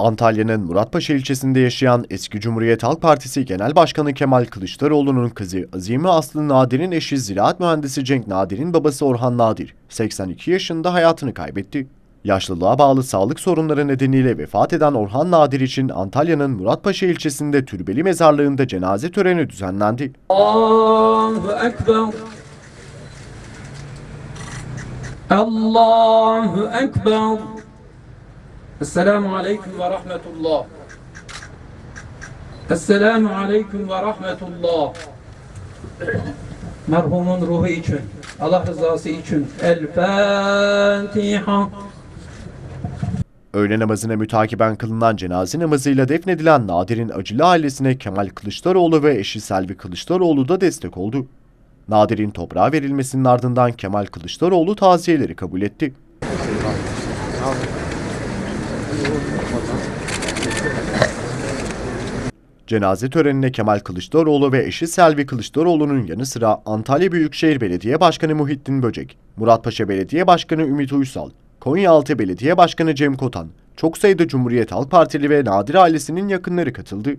Antalya'nın Muratpaşa ilçesinde yaşayan eski Cumhuriyet Halk Partisi Genel Başkanı Kemal Kılıçdaroğlu'nun kızı Azime Aslı Nadir'in eşi ziraat mühendisi Cenk Nadir'in babası Orhan Nadir 82 yaşında hayatını kaybetti. Yaşlılığa bağlı sağlık sorunları nedeniyle vefat eden Orhan Nadir için Antalya'nın Muratpaşa ilçesinde Türbeli Mezarlığı'nda cenaze töreni düzenlendi. Allahu Ekber Allahu Ekber Esselamu Aleyküm ve Rahmetullah. Esselamu Aleyküm ve Rahmetullah. Merhumun ruhu için, Allah rızası için. El Fatiha. Öğle namazına mütakiben kılınan cenaze namazıyla defnedilen Nadir'in acılı ailesine Kemal Kılıçdaroğlu ve eşi Selvi Kılıçdaroğlu da destek oldu. Nadir'in toprağa verilmesinin ardından Kemal Kılıçdaroğlu taziyeleri kabul etti. Cenaze törenine Kemal Kılıçdaroğlu ve eşi Selvi Kılıçdaroğlu'nun yanı sıra Antalya Büyükşehir Belediye Başkanı Muhittin Böcek, Muratpaşa Belediye Başkanı Ümit Uysal, Konyaaltı Belediye Başkanı Cem Kotan, çok sayıda Cumhuriyet Halk Partili ve Nadir ailesinin yakınları katıldı.